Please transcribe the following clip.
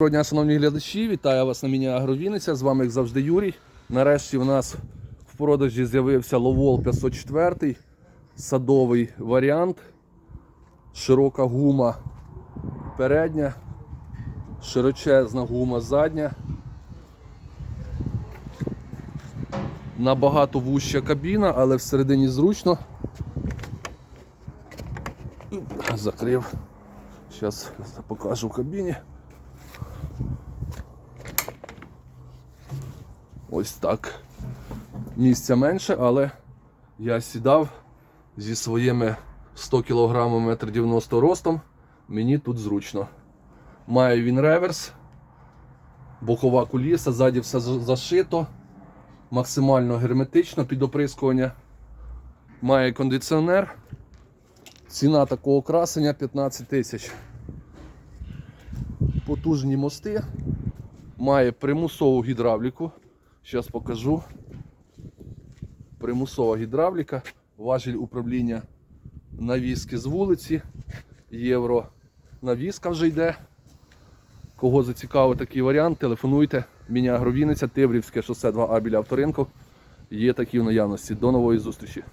Доброго дня, шановні глядачі, вітаю вас на міні Агровіниця. З вами, як завжди, Юрій. Нарешті у нас в продажі з'явився Ловол 504, садовий варіант, широка гума передня, широчезна гума задня. Набагато вуща кабіна, але всередині зручно. Закрив. Зараз покажу в кабіні. Ось так. Місця менше, але я сідав зі своїми 100 кг 1,90 м ростом. Мені тут зручно. Має він реверс, бокова куліса, ззаді все зашито, максимально герметично під оприскування. Має кондиціонер. Ціна такого красення 15 тисяч. Потужні мости. Має примусову гідравліку. Зараз покажу. Примусова гідравліка, важіль управління навіски з вулиці, євро навіска вже йде. Кого зацікавив такий варіант, телефонуйте. Міня Агровіниця, Тиврівське шосе 2А біля авторинку. Є такі в наявності. До нової зустрічі.